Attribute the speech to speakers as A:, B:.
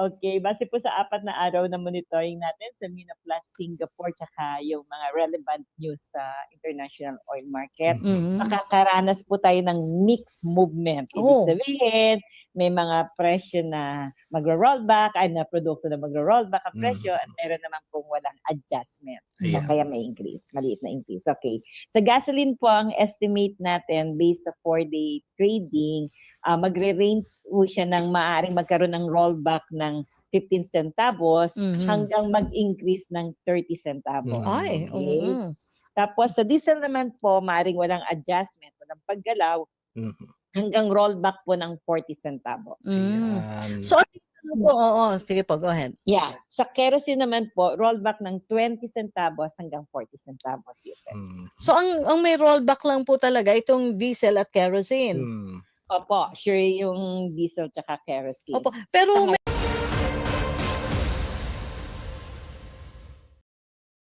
A: Okay, base po sa apat na araw na monitoring natin sa Mina Plus Singapore tsaka yung mga relevant news sa international oil market,
B: Mhm.
A: makakaranas po tayo ng mixed movement. Ibig
B: Oh.
A: sabihin, may mga presyo na magro-rollback, ay na produkto na magro-rollback ang presyo,
C: Mhm.
A: at meron naman pong walang adjustment. O
C: Ayan.
A: kaya may increase, maliit na increase. Okay. Sa gasoline po, ang estimate natin based sa four-day trading, ah, magre-range po siya ng maaaring magkaroon ng rollback ng 15 centavos
B: Mhm.
A: hanggang mag-increase ng 30 centavos.
C: Mhm.
B: Ay,
A: Okay.
B: oo.
A: Tapos sa diesel naman po, maaaring walang adjustment, walang paggalaw,
C: Mhm.
A: hanggang rollback po ng 40 centavos.
B: Mm.
C: Ayan.
B: So, ano po, oo, sige po, go ahead.
A: Yeah. Sa kerosene naman po, rollback ng 20 centavos hanggang 40 centavos.
C: Mm.
B: So, ang, ang may rollback lang po talaga itong diesel at kerosene.
C: Mm.
A: Opo, sure yung diesel tsaka kerosene.
B: Opo. Pero may